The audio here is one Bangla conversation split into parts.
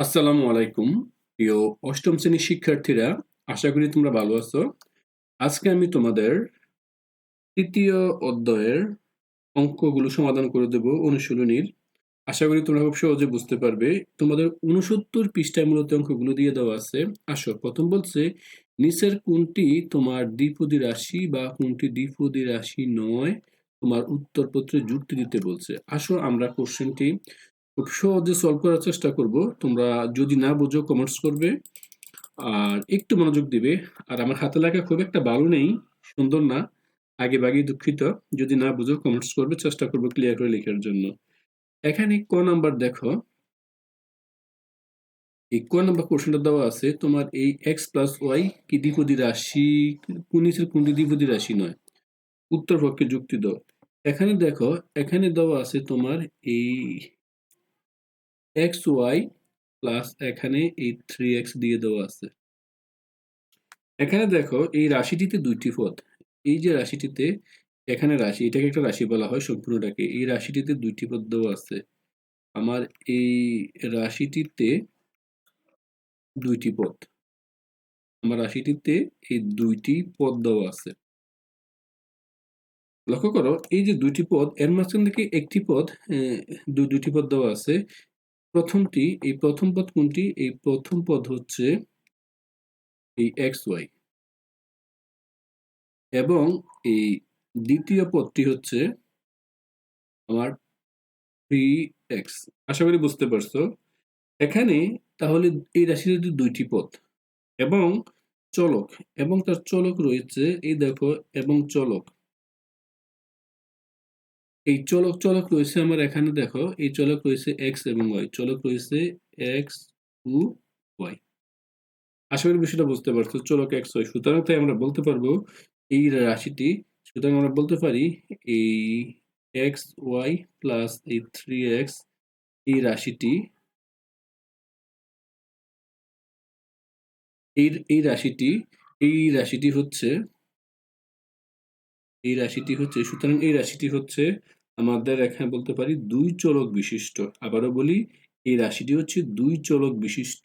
আসসালামু আলাইকুম, প্রিয় অষ্টম শ্রেণির শিক্ষার্থীরা, আশা করি তোমরা ভালো আছো। আজকে আমি তোমাদের তৃতীয় অধ্যায়ের অঙ্কগুলো সমাধান করে দেব অনুশীলনীর। আশা করি তোমরা খুব সহজে বুঝতে পারবে। তোমাদের উনসত্তর পৃষ্ঠায় মূলত অঙ্কগুলো দিয়ে দেওয়া আছে। আসো, প্রথম বলছে, নিচের কোনটি তোমার দ্বিপদী রাশি বা কোনটি দ্বিপদী রাশি নয় তোমার উত্তরপত্রে যুক্তি দিতে বলছে। আসো, আমরা কোশ্চেনটি খুব সহজে সলভ করার চেষ্টা করব। তোমরা যদি না বুঝো কমেন্টস করবে। আর একটু মনোযোগ দিবে। আর আমার হাতে লেখা খুব একটা ভালো নেই, সুন্দর না, আগে বাগিয়ে দুঃখিত। যদি না বুঝো কমেন্টস করবে, চেষ্টা করব ক্লিয়ার করে লেখার জন্য। এখানে ক নাম্বার দেখো। এই ক নাম্বার কোশ্চেনটা দেওয়া আছে, তোমার এই এক্স প্লাস ওয়াই কি দ্বিপদী রাশি? কোনিসের কোনটি দ্বিপদী রাশি নয়? উত্তর পক্ষে যুক্তি দাও। এখানে দেখো, এখানে দেওয়া আছে তোমার এই এক্স ওয়াই প্লাস এখানে এই থ্রি এক্স দিয়ে দেওয়া আছে। এখানে দেখো, এই রাশিটিতে দুইটি পদ। এই যে রাশিটিতে, এখানে রাশি, এটাকে একটা রাশি বলা হয় সম্পূর্ণটাকে। এই রাশিটিতে দুইটি পদ দেওয়া আছে। আমার এই রাশিটিতে দুইটি পদ। আমার রাশিটিতে এই দুইটি পদ দেওয়া আছে। লক্ষ্য করো, এই যে দুইটি পদ, এর মাঝখান থেকে একটি পদ দুইটি পদ দেওয়া আছে। প্রথমটি, এই প্রথম পদ কোনটি? এই প্রথম পদ হচ্ছে এই এক্স ওয়াই। এবং এই দ্বিতীয় পদটি হচ্ছে আমার থ্রি এক্স। আশা করি বুঝতে পারছ। এখানে তাহলে এই রাশির দুইটি পদ। এবং চলক, এবং তার চলক রয়েছে এই দেখো, এবং চলক। এই চলক চলক রয়েছে আমার এখানে, দেখো। এই চলক রয়েছে এক্স এবং ওয়াই চলক রয়েছে এক্স টু ওয়াই আশা করি বিষয়টা বুঝতে পারছ। চলক এক্স ওয়াই সুতরাং তাই আমরা বলতে পারব, এই রাশিটি, সুতরাং আমরা বলতে পারি, এই এক্স ওয়াই প্লাস এই থ্রি এক্স এই রাশিটি এই এই রাশিটি এই রাশিটি হচ্ছে, এই রাশিটি হচ্ছে, সুতরাং এই রাশিটি হচ্ছে আমাদের এখানে বলতে পারি দুই চলক বিশিষ্ট। আবারও বলি, এই রাশিটি হচ্ছে দুই চলক বিশিষ্ট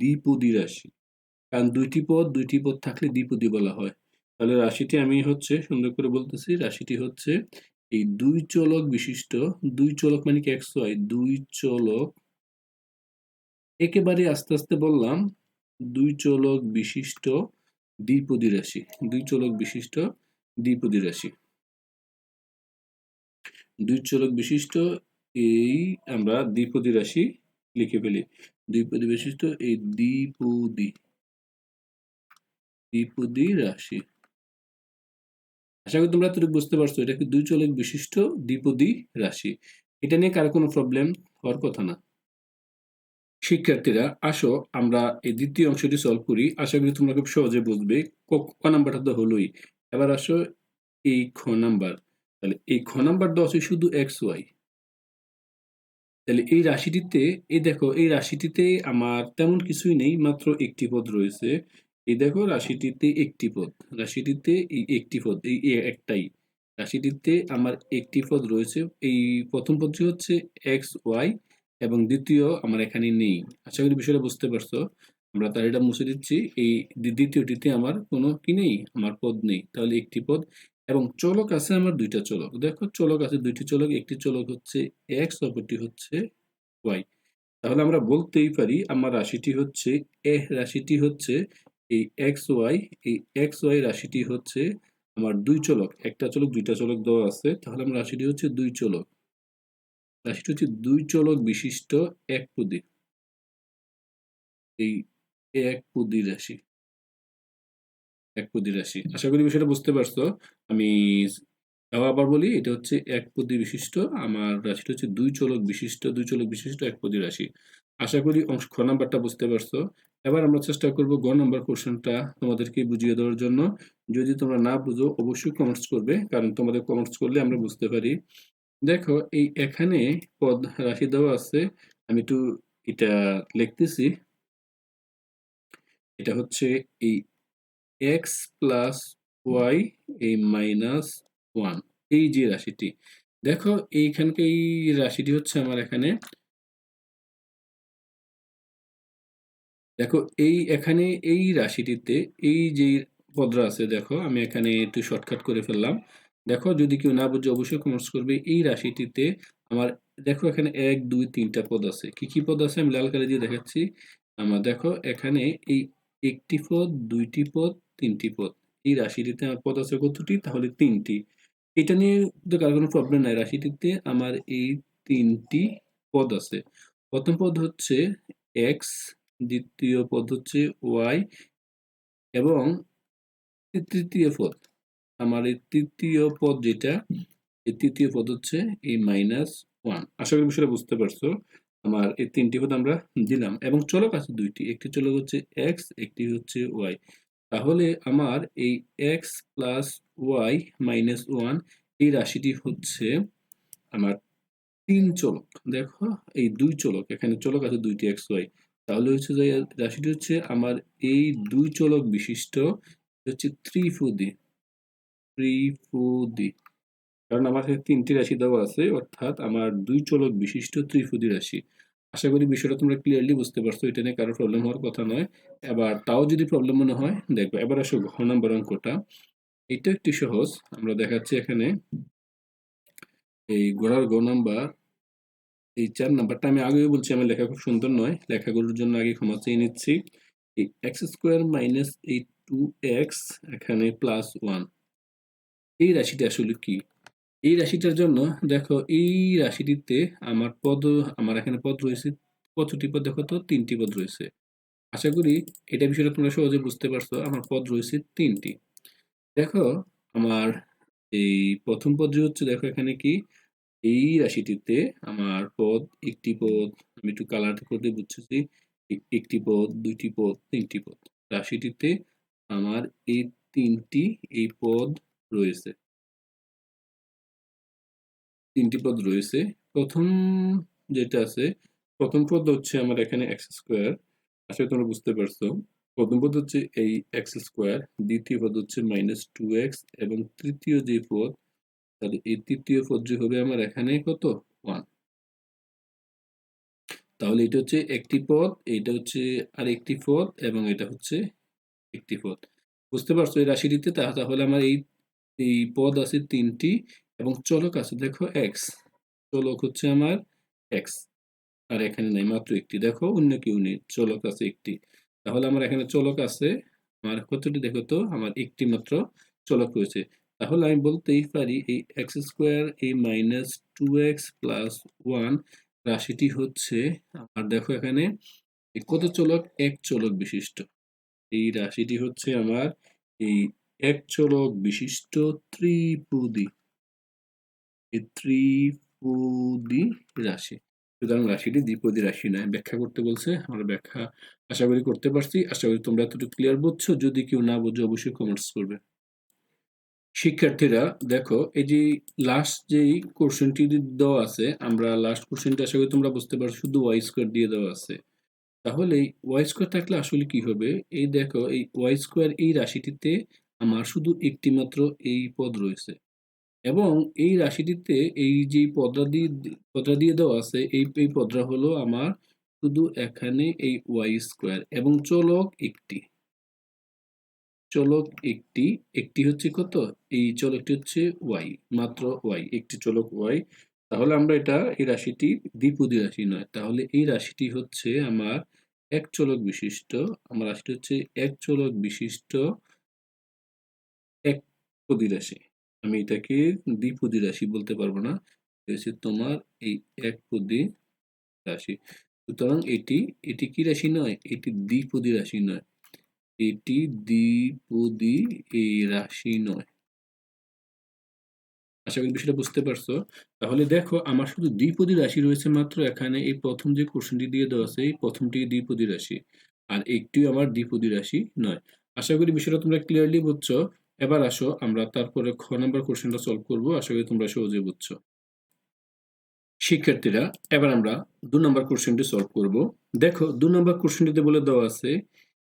দ্বিপদী রাশি। কারণ দুইটি পদ দুইটি পদ থাকলে দ্বিপদী বলা হয়। তাহলে রাশিটি আমি হচ্ছে, সুন্দর করে বলতেছি, রাশিটি হচ্ছে এই দুই চলক বিশিষ্ট, দুই চলক মানে কি এক্স ওয়াই দুই চলক, একেবারে আস্তে আস্তে বললাম, দুই চলক বিশিষ্ট দ্বিপদী রাশি, দুই চলক বিশিষ্ট দ্বিপদী রাশি। দুই চলক বিশিষ্ট এই আমরা দ্বিপদী রাশি লিখে ফেলি। দ্বিপদী বিশিষ্ট এই দ্বিপদী। দ্বিপদী রাশি। আশা করি তোমরা এতটুকু বুঝতে পারছ, এটা কি দুই চলক বিশিষ্ট দ্বিপদী রাশি? এটা নিয়ে কারও কোনো প্রবলেম হওয়ার কথা না। শিক্ষার্থীরা, আসো, আমরা এই দ্বিতীয় অংশটি সলভ করি। আশা করি তোমরা খুব সহজে বুঝবে ক নাম্বারটা তো হলোই। এবার আসো এই খ নাম্বার। তাহলে এই খ নাম্বার আছে শুধু এক্স ওয়াই তাহলে এই রাশিটিতে, এই দেখো, এই রাশিটিতে আমার তেমন কিছুই নেই, মাত্র একটি পদ রয়েছে। এই দেখো, রাশিটিতে একটি পদ, রাশিটিতে এই একটি পদ, এই একটাই। রাশিটিতে আমার একটি পদ রয়েছে, এই প্রথম পদটি হচ্ছে এক্স ওয়াই এবং দ্বিতীয় আমার এখানে নেই। আশা করি বিষয়টা বুঝতে পারছ? আমরা তার এটা মুছে দিচ্ছি, এই দ্বিতীয়টিতে আমার কোনো কি নেই, আমার পদ নেই। তাহলে একটি পদ এবং চলক আছে আমার দুইটা চলক। দেখো চলক আছে দুইটি চলক, একটি চলক হচ্ছে এক্স অপরটি হচ্ছে ওয়াই তাহলে আমরা বলতেই পারি আমার রাশিটি হচ্ছে এ রাশিটি হচ্ছে এই এক্স ওয়াই এই এক্স ওয়াই রাশিটি হচ্ছে আমার দুই চলক। একটা চলক, দুইটা চলক দেওয়া আছে, তাহলে আমার রাশিটি হচ্ছে দুই চলক। রাশিটি হচ্ছে দুই চলক বিশিষ্ট এক পদী এই এক পদী রাশি। এক পদী রাশি আশা করি বিষয়টা বুঝতে পারছ। আমি আবার বলি, এটা হচ্ছে এক পদী বিশিষ্ট। আমার রাশিটা হচ্ছে দুই চলক বিশিষ্ট, দুই চলক বিশিষ্ট, এক পদী রাশি। আশা করি অংশ, খ নাম্বারটা বুঝতে পারছ। এবার আমরা চেষ্টা করব গ নাম্বার কোশ্চেনটা তোমাদেরকে বুঝিয়ে দেওয়ার জন্য। যদি তোমরা না বুঝো, অবশ্যই কমেন্টস করবে, কারণ তোমাদের কমেন্টস করলে আমরা বুঝতে পারি। দেখো, এই এখানে পদ, রাশি দেওয়া আছে। আমি একটু এটা লিখতেছি। এটা হচ্ছে এই এক্স প্লাস ওয়াই এই মাইনাস ওয়ান এই যে রাশিটি। দেখো, এইখানকে এই রাশিটি হচ্ছে আমার এখানে। দেখো, এই এখানে এই রাশিটিতে এই যে পদরা আছে, দেখো, আমি এখানে একটু শর্টকাট করে ফেললাম। দেখো, যদি কেউ না বুঝে, অবশ্যই কমেন্টস করবে, এই রাশিটিতে আমার, দেখো, এখানে এক, দুই, তিনটা পদ আছে। কি কি পদ আছে? আমি লাল কালি দিয়ে দেখাচ্ছি। আমার, দেখো, এখানে এই একটি পদ, দুইটি পদ তিনটি পদ। এই রাশিটিতে আমার পদ আছে কতটি? তাহলে তিনটি। এটা নিয়ে তো কারও কোনো প্রবলেম নাই। রাশিটিতে আমার এই তিনটি পদ আছে। প্রথম পদ হচ্ছে এক্স দ্বিতীয় পদ হচ্ছে ওয়াই এবং তৃতীয় পদ। আমার এই তৃতীয় পদ যেটা, এই তৃতীয় পদ হচ্ছে এই মাইনাস ওয়ান আশা করি বিষয়টা বুঝতে পারছ। আমার এই তিনটি পদ আমরা দিলাম। এবং চলক আছে দুইটি। একটি চলক হচ্ছে এক্স একটি হচ্ছে ওয়াই তাহলে আমার এই X plus Y minus one এই রাশিটি হচ্ছে আমার তিন চলক। দেখো, এই দুই চলক, এখানে চলক আছে দুইটি এক্স ওয়াই তাহলে হচ্ছে যে রাশিটি হচ্ছে আমার এই দুই চলক বিশিষ্ট হচ্ছে ত্রিফুদি ত্রিফুদি কারণ আমার কাছে তিনটি রাশি দেওয়া আছে, অর্থাৎ আমার দুই চলক বিশিষ্ট ত্রিফুদি রাশি। আশা করি বিষয়টা তোমরা ক্লিয়ারলি বুঝতে পারছ, এটা নিয়ে কারও প্রবলেম হওয়ার কথা নয়। এবার তাও যদি প্রবলেম মনে হয় দেখব এবার আসো ঘ নম্বর অঙ্কটা। এটা একটি সহজ, আমরা দেখাচ্ছি এখানে এই ঘোড়ার গ নাম্বার এই চার নাম্বারটা আমি আগেও বলছি, আমার লেখা খুব সুন্দর নয়, লেখাগুলোর জন্য আগে ক্ষমা চেয়ে নিচ্ছি। এই এক্স স্কোয়ার মাইনাস এই টু এক্স এখানে প্লাস ওয়ান এই রাশিটা আসলে কি? এই রাশিটার জন্য দেখো, এই রাশিটিতে আমার পদ, আমার এখানে পদ রয়েছে কতটি পদ, দেখো তো, তিনটি পদ রয়েছে। আশা করি এটা বিষয়টা তোমরা সহজে বুঝতে পারছ, আমার পদ রয়েছে তিনটি। দেখো, আমার এই প্রথম পদ যে হচ্ছে, দেখো এখানে কি, এই রাশিটিতে আমার পদ, একটি পদ, আমি একটু কালার করতে বুঝতেছি একটি পদ, দুইটি পদ, তিনটি পদ। রাশিটিতে আমার এই তিনটি, এই পদ রয়েছে। তিনটি পদ রয়েছে। প্রথম যেটা আছে, প্রথম পদ হচ্ছে আমার এখানে এক্স স্কোয়ার আসলে তোমরা বুঝতে পারছ। প্রথম পদ হচ্ছে এই এক্স স্কোয়ার দ্বিতীয় পদ হচ্ছে মাইনাস টু এক্স এবং তৃতীয় যে পদ, তাহলে এই তৃতীয় পদ যে হবে আমার এখানে কত? ওয়ান তাহলে এটা হচ্ছে একটি পদ এটা হচ্ছে আর একটি পদ, এবং এটা হচ্ছে একটি পদ। বুঝতে পারছ এই রাশিটিতে? তাহলে আমার এই এই পদ আছে তিনটি। এবং চলক আছে, দেখো এক্স চলক হচ্ছে আমার এক্স আর এখানে নেই মাত্র একটি, দেখো অন্য কেউ নেই, চলক আছে একটি। তাহলে আমার এখানে চলক আছে, আমার কতটি দেখো তো, আমার একটি মাত্র চলক রয়েছে। তাহলে আমি বলতেই পারি এই এক্স স্কোয়ার এই minus two X plus one রাশিটি হচ্ছে আমার দেখো এখানে কত চলক? এক চলক বিশিষ্ট। এই রাশিটি হচ্ছে আমার এই এক চলক বিশিষ্ট ত্রিপুদি ত্রিপুদি রাশি। সুতরাং রাশিটি দ্বিপদী রাশি নয়। ব্যাখ্যা করতে বলছে, আমরা ব্যাখ্যা আশা করি করতে পারছি। আশা করি তোমরা এতটুকু ক্লিয়ার বুঝছ। যদি কেউ না বুঝো, অবশ্যই কমেন্টস করবে। শিক্ষার্থীরা, দেখো, এই যে লাস্ট যেই কোশ্চেনটি দেওয়া আছে, আমরা লাস্ট কোশ্চেনটি আশা করি তোমরা বুঝতে পারছ। শুধু ওয়াই স্কোয়ার দিয়ে দেওয়া আছে। তাহলে এই ওয়াই স্কোয়ার থাকলে আসলে কি হবে? এই দেখো, এই ওয়াই স্কোয়ার এই রাশিটিতে আমার শুধু একটি মাত্র এই পদ রয়েছে। এবং এই রাশিটিতে এই যে পদরা দিয়ে পদরা দিয়ে দেওয়া আছে, এই এই পদরা হলো আমার শুধু এখানে এই ওয়াই স্কোয়ার এবং চলক একটি। চলক একটি একটি হচ্ছে কত? এই চলকটি হচ্ছে ওয়াই, মাত্র ওয়াই, একটি চলক ওয়াই। তাহলে আমরা এটা, এই রাশিটি দ্বিপদী রাশি নয়। তাহলে এই রাশিটি হচ্ছে আমার এক চলক বিশিষ্ট, আমার রাশিটি হচ্ছে এক চলক বিশিষ্ট এক পদী রাশি। আমি এটাকে দ্বিপদী রাশি বলতে পারব না। হচ্ছে তোমার এই এক পদী রাশি। সুতরাং এটি এটি কি রাশি নয়? এটি দ্বিপদী রাশি নয়। এটি দ্বিপদী এই রাশি নয়। আশা করি বিষয়টা বুঝতে পারছ। তাহলে দেখো, আমার শুধু দ্বিপদী রাশি রয়েছে মাত্র। এখানে এই প্রথম যে কোশ্চেনটি দিয়ে দেওয়া আছে, এই প্রথমটি দ্বিপদী রাশি। আর একটিও আমার দ্বিপদী রাশি নয়। আশা করি বিষয়টা তোমরা ক্লিয়ারলি বুঝছ। এবার আসো, আমরা তারপরে খ নাম্বার কোশ্চেনটা সলভ করব। আশা করি তোমরা সহজে বুঝছ। শিক্ষার্থীরা, এবার আমরা দু নম্বর কোশ্চেনটি সলভ করব। দেখো, দু নম্বর কোশ্চেনটিতে বলে দেওয়া আছে,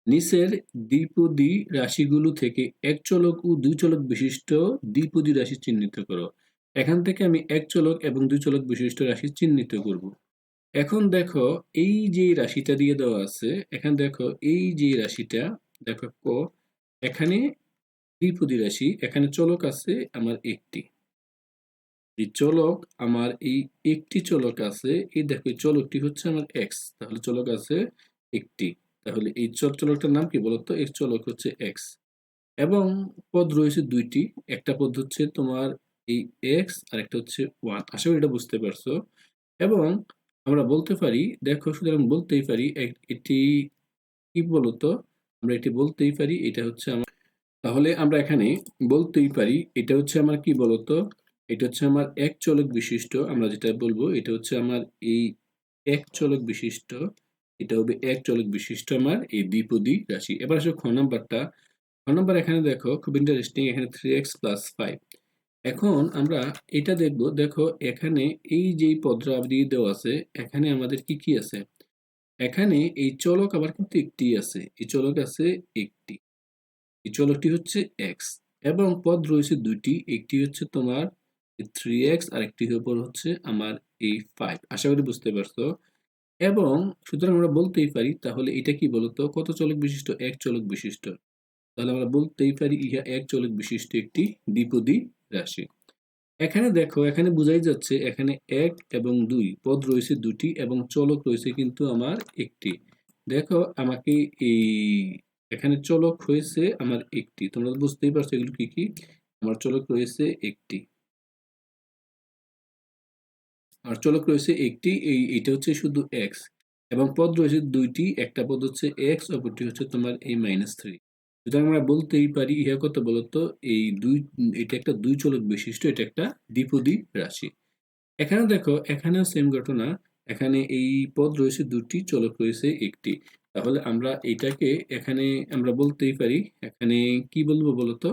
নিচের দ্বিপদী রাশিগুলো থেকে এক চলক ও দুই চলক বিশিষ্ট দ্বিপদী রাশি চিহ্নিত করো। এখান থেকে আমি এক চলক এবং দুই চলক বিশিষ্ট রাশি চিহ্নিত করব। এখন দেখো, এই যে রাশিটা দিয়ে দেওয়া আছে, এখানে দেখো, এই যে রাশিটা, দেখো ক, এখানে দ্বিপদী রাশি এখানে চলক আছে আমার একটি। এই চলক আমার এই একটি চলক আছে, এই দেখো এই চলকটি হচ্ছে আমার এক্স তাহলে চলক আছে একটি। তাহলে এই চল, চলকটার নাম কি বলতো? এই চলক হচ্ছে এক্স এবং পদ রয়েছে দুইটি, একটা পদ হচ্ছে তোমার এই এক্স আর একটা হচ্ছে ওয়ান। আশা করি এটা বুঝতে পারছ। এবং আমরা বলতে পারি, দেখো সুতরাং বলতেই পারি এটি কি বলতো? আমরা এটি বলতেই পারি, এটা হচ্ছে আমার তাহলে আমরা এখানে বলতেই পারি, এটা হচ্ছে আমার কি বলতো? এটা হচ্ছে আমার এক চলক বিশিষ্ট, আমরা যেটা বলব এটা হচ্ছে আমার এই এক চলক বিশিষ্ট, এটা হবে এক চলক বিশিষ্ট আমার এই দ্বিপদী রাশি। এবার আসলে খ নাম্বারটা। খ নাম্বার এখানে দেখো, খুব ইন্টারেস্টিং এখানে থ্রি এক্স প্লাস ফাইভ এখন আমরা এটা দেখব, দেখো এখানে এই যে পদরা দিয়ে দেওয়া আছে, এখানে আমাদের কি কি আছে? এখানে এই চলক আবার কিন্তু একটি আছে, এই চলক আছে একটি। এই চলকটি হচ্ছে এক্স এবং পদ রয়েছে দুটি একটি হচ্ছে তোমার থ্রি এক্স আর একটি উপর হচ্ছে আমার এই ফাইভ আশা করি বুঝতে পারছ। এবং সুতরাং আমরা বলতেই পারি, তাহলে এটা কি বলতো? কত চলক বিশিষ্ট? এক চলক বিশিষ্ট। তাহলে আমরা বলতেই পারি, ইহা এক চলক বিশিষ্ট একটি দ্বিপদী রাশি। এখানে দেখো, এখানে বোঝাই যাচ্ছে, এখানে এক এবং দুই, পদ রয়েছে দুটি এবং চলক রয়েছে কিন্তু আমার একটি। দেখো, আমাকে এই এখানে চলক হয়েছে আমার একটি। তোমরা বুঝতেই পারছ এগুলো কি কি? আমার চলক রয়েছে একটি। আর চলক রয়েছে একটি, এই এটা হচ্ছে শুধু এক্স এবং পদ রয়েছে দুইটি, একটা পদ হচ্ছে এক্স অপরটি হচ্ছে তোমার এই মাইনাস থ্রি সুতরাং আমরা বলতেই পারি, ইহা কত বলতো? এই দুই, এটা একটা দুই চলক বিশিষ্ট, এটা একটা দ্বিপদী রাশি। এখানে দেখো, এখানেও সেম ঘটনা। এখানে এই পদ রয়েছে দুটি, চলক রয়েছে একটি। তাহলে আমরা এটাকে এখানে আমরা বলতেই পারি, এখানে কি বলব বলতো?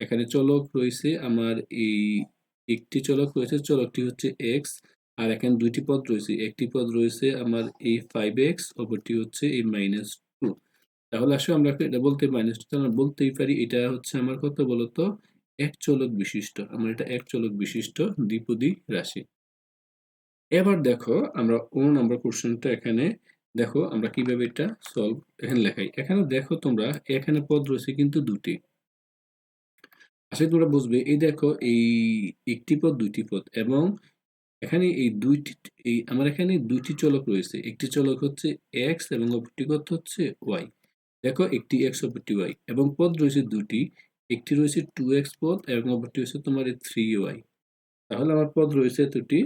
এখানে চলক রয়েছে আমার এই একটি চলক রয়েছে, চলকটি হচ্ছে এক্স আর এখানে দুইটি পদ রয়েছে। একটি পদ রয়েছে আমার এই ফাইভ এক্স অপরটি হচ্ছে এই মাইনাস টু তাহলে আসলে আমরা এটা বলতে মাইনাস টু আমরা বলতেই পারি এটা হচ্ছে আমার কত বলতো? এক চলক বিশিষ্ট, আমার এটা এক চলক বিশিষ্ট দ্বিপদী রাশি। এবার দেখো আমরা ও নাম্বার কোশ্চেনটা এখানে দেখো আমরা কীভাবে এটা সলভ এখানে লেখাই। এখানে দেখো তোমরা, এখানে পদ রয়েছে কিন্তু দুটি। আসলে তোমরা বুঝবে, এই দেখো এই একটি পদ, দুইটি পদ এবং এখানে এই দুইটি, এই আমার এখানে দুইটি চলক রয়েছে। একটি চলক হচ্ছে এক্স এবং অপরটি কত হচ্ছে ওয়াই দেখো একটি এক্স অপরটি ওয়াই এবং পদ রয়েছে দুটি। একটি রয়েছে টু এক্স পদ এবং অপরটি হচ্ছে তোমার থ্রি ওয়াই তাহলে আমার পদ রয়েছে দুটি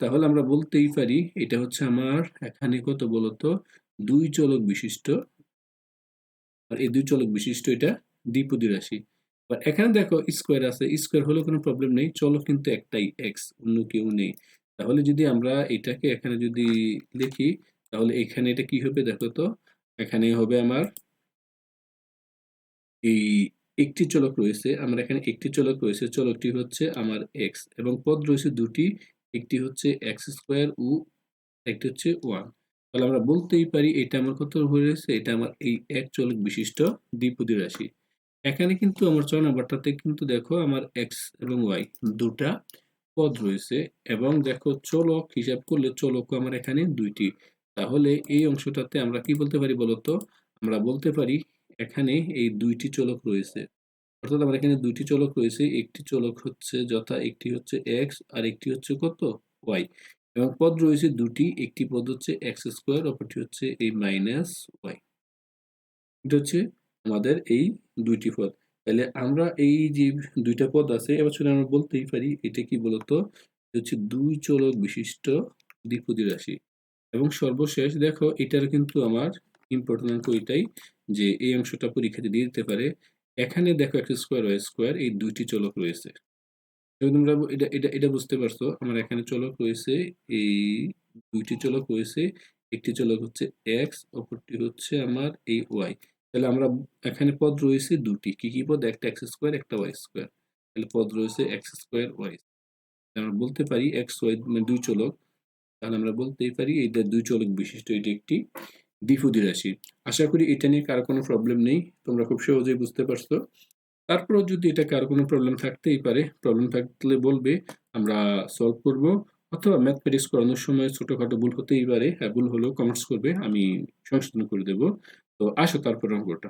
তাহলে আমরা বলতেই পারি এটা হচ্ছে আমার, এখানে কত বলতো? দুই চলক বিশিষ্ট। আর এই দুই চলক বিশিষ্ট এটা দ্বিপদী রাশি। আর এখানে দেখো স্কোয়ার আছে স্কোয়ার হলে কোনো প্রবলেম নেই, চলক কিন্তু একটাই এক্স অন্য কেউ নেই। তাহলে যদি আমরা এটাকে এখানে যদি লিখি, তাহলে এখানে এটা কি হবে দেখো তো? এখানে হবে আমার এই একটি চলক রয়েছে, আমার এখানে একটি চলক রয়েছে, চলকটি হচ্ছে আমার এক্স এবং পদ রয়েছে দুটি একটি হচ্ছে এক্স স্কোয়ার ও একটি হচ্ছে ওয়ান। তাহলে আমরা বলতেই পারি এটা আমার কত হয়েছে এটা আমার এই এক চলক বিশিষ্ট দ্বিপদী রাশি। এখানে কিন্তু আমার ছয় নাম্বারটাতে কিন্তু দেখো আমার এক্স এবং ওয়াই দুটা পদ রয়েছে এবং দেখো চলক হিসাব করলে চলক আমার এখানে দুইটি। তাহলে এই অংশটাতে আমরা কি বলতে পারি বলতো? আমরা বলতে পারি এখানে এই দুইটি চলক রয়েছে। অর্থাৎ আমার এখানে দুইটি চলক রয়েছে, একটি চলক হচ্ছে যথা, একটি হচ্ছে এক্স আর একটি হচ্ছে কত? ওয়াই এবং পদ রয়েছে দুটি, একটি পদ হচ্ছে এক্স স্কোয়ার অপরটি হচ্ছে এই মাইনাস ওয়াই এটা হচ্ছে আমাদের এই দুইটি পদ। তাহলে আমরা এই যে দুইটা পদ আছে, এবার শুনে আমরা বলতেই পারি, এটা কি বলতো? হচ্ছে দুই চলক বিশিষ্ট দ্বিপদী রাশি। এবং সর্বশেষ দেখো, এটার কিন্তু আমার ইম্পর্টেন্ট অঙ্ক এটাই যে এই অংশটা পরীক্ষাতে দিয়ে দিতে পারে। এখানে দেখো একটা স্কোয়ার ওয়াই স্কোয়ার এই দুইটি চলক রয়েছে। এবং তোমরা এটা এটা এটা বুঝতে পারছ, আমার এখানে চলক রয়েছে, এই দুইটি চলক রয়েছে। একটি চলক হচ্ছে এক্স অপরটি হচ্ছে আমার এই ওয়াই তাহলে আমরা এখানে পদ রয়েছে দুটি। কি কি পদ? একটা এক্স স্কোয়ার একটা ওয়াই স্কোয়ার তাহলে পদ রয়েছে এক্স স্কোয়ার ওয়াই আমরা বলতে পারি এক্স ওয়াই মানে দুই চলক। তাহলে আমরা বলতেই পারি এইটা দুই চলক বিশিষ্ট এটি একটি দ্বিপদী রাশি আশা করি এটা নিয়ে কারও কোনো প্রবলেম নেই, তোমরা খুব সহজেই বুঝতে পারছ। তারপরেও যদি এটা কারও কোনো প্রবলেম থাকতেই পারে প্রবলেম থাকলে বলবে, আমরা সলভ করব, অথবা ম্যাথমেটিক্স করানোর সময় ছোটখাটো ভুল হতেই পারে হ্যাঁ ভুল হলেও কমেন্টস করবে, আমি সংশোধন করে দেব। তো আসো তারপর অঙ্কটা।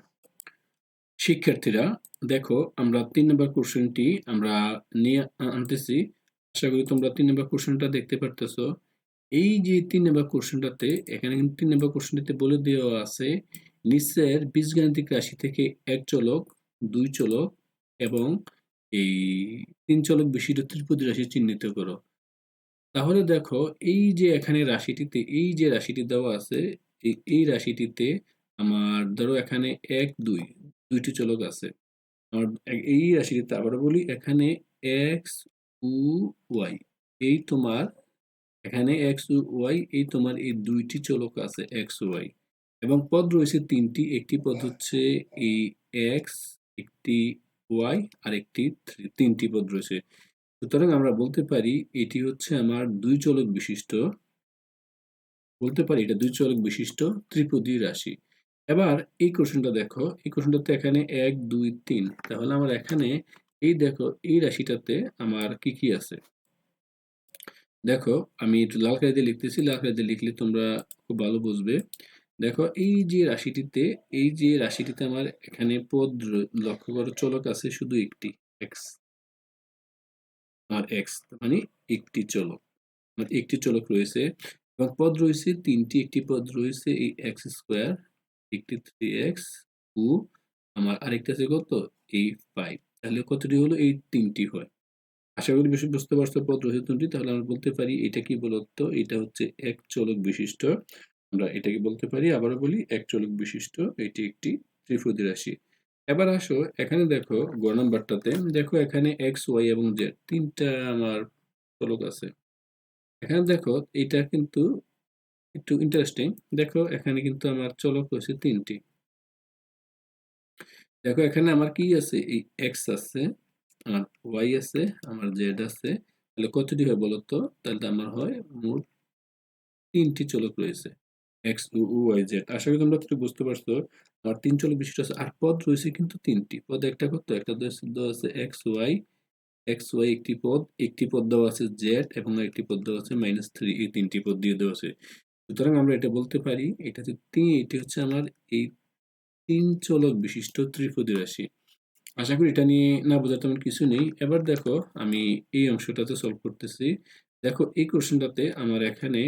শিক্ষার্থীরা, দেখো, আমরা তিন নম্বর কোশ্চেনটি আমরা নিয়ে আনতেছি। আশা করি তোমরা তিন নম্বর কোশ্চেনটা দেখতে পারতেছো। এই যে তিন নম্বর কোশ্চেনটাতে এখানে কিন্তু তিন নম্বর কোশ্চেনটিতে বলে দেওয়া আছে, নিচের বীজগাণিতিক রাশি থেকে এক চলক, দুই চলক এবং এই তিন চলক বিশিষ্ট ত্রিপদী রাশি চিহ্নিত করো। তাহলে দেখো, এই যে এখানে রাশিটিতে, এই যে রাশিটি দেওয়া আছে এই রাশিটিতে আমার ধরো এখানে এক, দুই, দুইটি চলক আছে। আমার এই রাশিটিতে আবার বলি, এখানে এক্স ও ওয়াই এই তোমার এখানে এক্স ওয়াই, এই তোমার এই দুইটি চলক আছে এক্স ওয়াই। এবং পদ রয়েছে তিনটি, একটি পদ হচ্ছে এই এক্স, একটি ওয়াই আর একটি তিনটি পদ রয়েছে। সুতরাং আমরা বলতে পারি এটি হচ্ছে আমার দুই চলক বিশিষ্ট, বলতে পারি এটা দুই চলক বিশিষ্ট ত্রিপদী রাশি। এবার এই কোশ্চেনটা দেখো, এই কোশ্চেনটাতে এখানে এক, দুই, তিন। তাহলে আমার এখানে এই দেখো, এই রাশিটাতে আমার কি কি আছে? দেখো, আমি একটু লাল কালি দিয়ে লিখতেছি লাল কালি দিয়ে লিখলে তোমরা খুব ভালো বুঝবে। দেখো, এই যে রাশিটিতে, এই যে রাশিটিতে আমার এখানে পদ লক্ষ্য করো, চলক আছে শুধু একটি এক্স আর এক্স মানে একটি চলক মানে একটি চলক রয়েছে। এবং পদ রয়েছে তিনটি, একটি পদ রয়েছে এই এক্স স্কোয়ার একটি থ্রি এক্স ও আমার আরেকটা আছে কত? এই ফাইভ তাহলে কতটি হলো? এই তিনটি হয়। আশা করি বেশি বুঝতে পারছ পদ রয়েছে তাহলে আমরা বলতে পারি, এটা কি বলতো? এটা হচ্ছে এক চলক বিশিষ্ট। আমরা এটাকে বলতে পারি, আবারও বলি, এক চলক বিশিষ্ট। এটি একটি ত্রিপদী রাশি। এবার আসো, এখানে দেখো, গ নাম্বারটাতে, দেখো এখানে এক্স ওয়াই এবং জেড তিনটা আমার চলক আছে। এখানে দেখো, এটা কিন্তু একটু ইন্টারেস্টিং দেখো, এখানে কিন্তু আমার চলক রয়েছে তিনটি। দেখো, এখানে আমার কি আছে? এই এক্স আছে আমার ওয়াই আছে, আমার জেড আছে, তাহলে কতটি হয় বলতো? তাহলে আমার হয় মোট তিনটি চলক রয়েছে এক্স ওয়াই জেড আশা করি তোমরা একটু বুঝতে পারছ। আর তিন চলক বিশিষ্ট আছে, আর পদ রয়েছে কিন্তু তিনটি। পদ একটা কত? একটা আছে এক্স ওয়াই এক্স ওয়াই একটি পদ একটি পদ দেওয়া আছে জেড এবং একটি পদ দেওয়া আছে মাইনাস থ্রি এই তিনটি পদ দিয়ে দেওয়া আছে। সুতরাং আমরা এটা বলতে পারি, এটা হচ্ছে তিন, এটি হচ্ছে আমার এই তিন চলক বিশিষ্ট ত্রিপদী রাশি। আশা করি এটা নিয়ে না বোঝার তেমন কিছু নেই। এবার দেখো, আমি এই অংশটাতে সলভ করতেছি। দেখো, এই কোশ্চেনটাতে আমার এখানে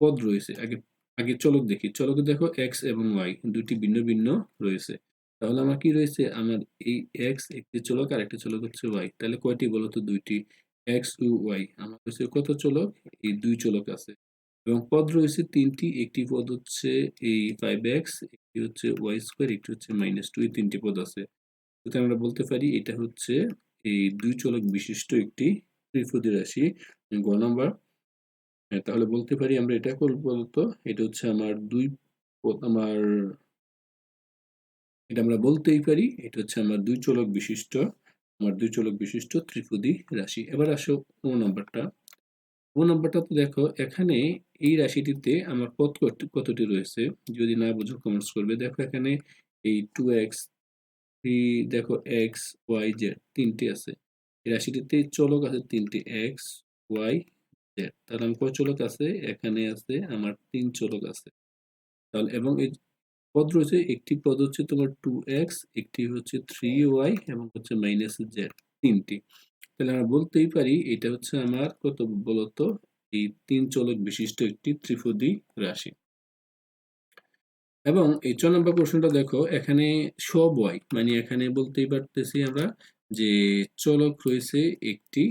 পদ রয়েছে। আগে আগে চলক দেখি। চলকে দেখো এক্স এবং ওয়াই দুটি ভিন্ন ভিন্ন রয়েছে। তাহলে আমার কি রয়েছে? আমার এই এক্স একটি চলক আর একটি চলক হচ্ছে ওয়াই তাহলে কয়টি বলো তো? দুইটি। এক্স ও ওয়াই আমার রয়েছে কত চলক? এই দুই চলক আছে। এবং পদ রয়েছে তিনটি। একটি পদ হচ্ছে এই ফাইভ এক্স একটি হচ্ছে ওয়াই স্কোয়ার একটি হচ্ছে মাইনাস টু এই তিনটি পদ আছে। সুতরাং আমরা বলতে পারি, এটা হচ্ছে এই দুই চলক বিশিষ্ট একটি ত্রিপদী রাশি, গ নাম্বার। হ্যাঁ তাহলে বলতে পারি আমরা এটা করব বলতো, এটা হচ্ছে আমার দুই আমার এটা আমরা বলতেই পারি, এটা হচ্ছে আমার দুই চলক বিশিষ্ট, আমার দুই চলক বিশিষ্ট ত্রিপদী রাশি। এবার আসো ও নম্বরটা। ও নম্বরটা তো দেখো, এখানে এই রাশিটিতে আমার কত- কতটি রয়েছে, যদি না বুঝো কমেন্টস করবে। দেখো এখানে এই টু এক্স দেখো এক্স ওয়াই জেড তিনটি আছে। এই রাশিটিতে চলক আছে তিনটি এক্স ওয়াই জেড তাহলে আমার কয় চলক আছে? এখানে আছে আমার তিন চলক আছে। তাহলে এবং এই পদ রয়েছে, একটি পদ হচ্ছে তোমার টু এক্স একটি হচ্ছে থ্রি ওয়াই এবং হচ্ছে মাইনাস জেড তিনটি। তাহলে আমরা বলতেই পারি, এটা হচ্ছে আমার কত বলতো? এই তিন চলক বিশিষ্ট একটি ত্রিপদী রাশি। এবং এই ছ নম্বর প্রশ্নটা দেখো, এখানে সব ওয়াই মানে এখানে বলতেই পারতেছি আমরা যে চলক রয়েছে একটি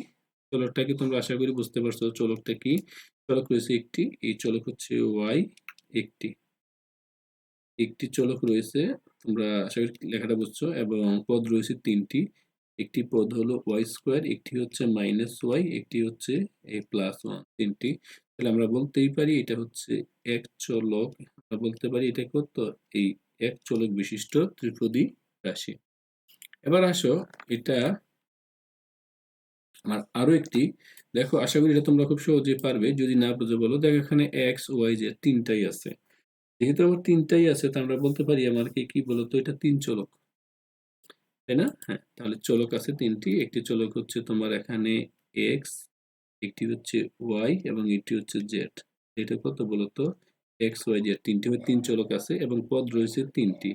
চলকটাকে তোমরা আশা করি বুঝতে পারছ, চলকটা কি? চলক রয়েছে একটি, এই চলক হচ্ছে ওয়াই একটি। একটি চলক রয়েছে, তোমরা আশা করি লেখাটা বুঝছ, এবং পদ রয়েছে তিনটি। একটি পদ হলো ওয়াই স্কোয়ার, একটি হচ্ছে মাইনাস ওয়াই, একটি হচ্ছে এ প্লাস ওয়ান, তিনটি। তাহলে আমরা বলতেই পারি এটা হচ্ছে এক চলক আমরা বলতে পারি এটা কত এই এক চলক বিশিষ্ট ত্রিপদী রাশি। এবার আসো এটা আমার আরও একটি। দেখো, আশা করি এটা তোমরা খুব সহজে পারবে। যদি না বুঝে বলো, দেখো এখানে এক্স, ওয়াই, জেড তিনটাই আছে। যেহেতু আমার তিনটাই আছে, তা আমরা বলতে পারি আমার কি কি বলতো, এটা তিন চলক। তাই না? হ্যাঁ তাহলে চলক আছে তিনটি। একটি চলক হচ্ছে তোমার এখানে এক্স, একটি হচ্ছে ওয়াই এবং এটি হচ্ছে জেড। এটা কত বলতো? এক্স, ওয়াই, জেড তিনটি তিন চলক আছে এবং পদ রয়েছে তিনটি।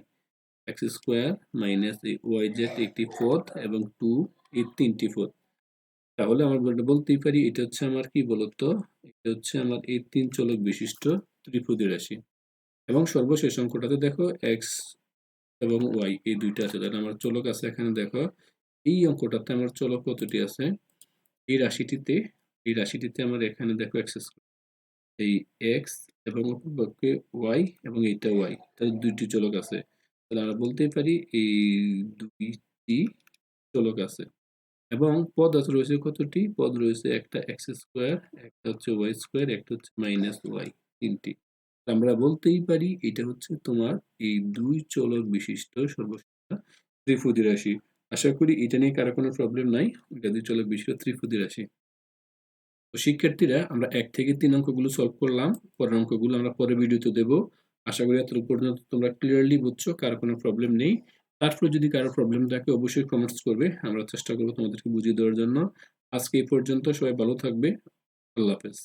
X square minus Y, Z একটি পদ এবং টু এই তিনটি পদ। তাহলে আমার বলতে, বলতেই পারি এটা হচ্ছে আমার কি বলতো? এটা হচ্ছে আমার এই তিন চলক বিশিষ্ট ত্রিপদী রাশি। এবং সর্বশেষ অঙ্কটাতে দেখো এক্স এবং ওয়াই এই দুইটা আছে। তাহলে আমার চলক আছে এখানে দেখো। এই অঙ্কটাতে আমার চলক কতটি আছে? এই রাশিটিতে এই রাশিটিতে আমার এখানে দেখো এক্স এই এক্স এবং অপরপক্ষে ওয়াই এবং এইটা ওয়াই তাহলে দুইটি চলক আছে। তাহলে আমরা বলতেই পারি এই দুইটি চলক আছে। এবং পদ আছে রয়েছে কতটি? পদ রয়েছে একটা এক্স স্কোয়ার একটা হচ্ছে ওয়াই স্কোয়ার একটা হচ্ছে মাইনাস ওয়াই তিনটি। আমরা বলতেই পারি এটা হচ্ছে তোমার এই দুই চলক বিশিষ্ট সর্বশেষা ত্রিপদী রাশি। আশা করি এটা নিয়ে কারও কোনো প্রবলেম নাই। এটা দুই চলক বিশিষ্ট ত্রিফুদি রাশি। তো শিক্ষার্থীরা আমরা এক থেকে তিন অঙ্কগুলো সলভ করলাম। পরের অঙ্কগুলো আমরা পরে ভিডিওতে দেবো। আশা করি এত পর্যন্ত তোমরা ক্লিয়ারলি বুঝছ, কারও কোনো প্রবলেম নেই। তারপরে যদি কারও প্রবলেম থাকে, অবশ্যই কমেন্টস করবে। আমরা চেষ্টা করব তোমাদেরকে বুঝিয়ে দেওয়ার জন্য। আজকে এই পর্যন্ত সবাই ভালো থাকবে। আল্লাহ হাফেজ।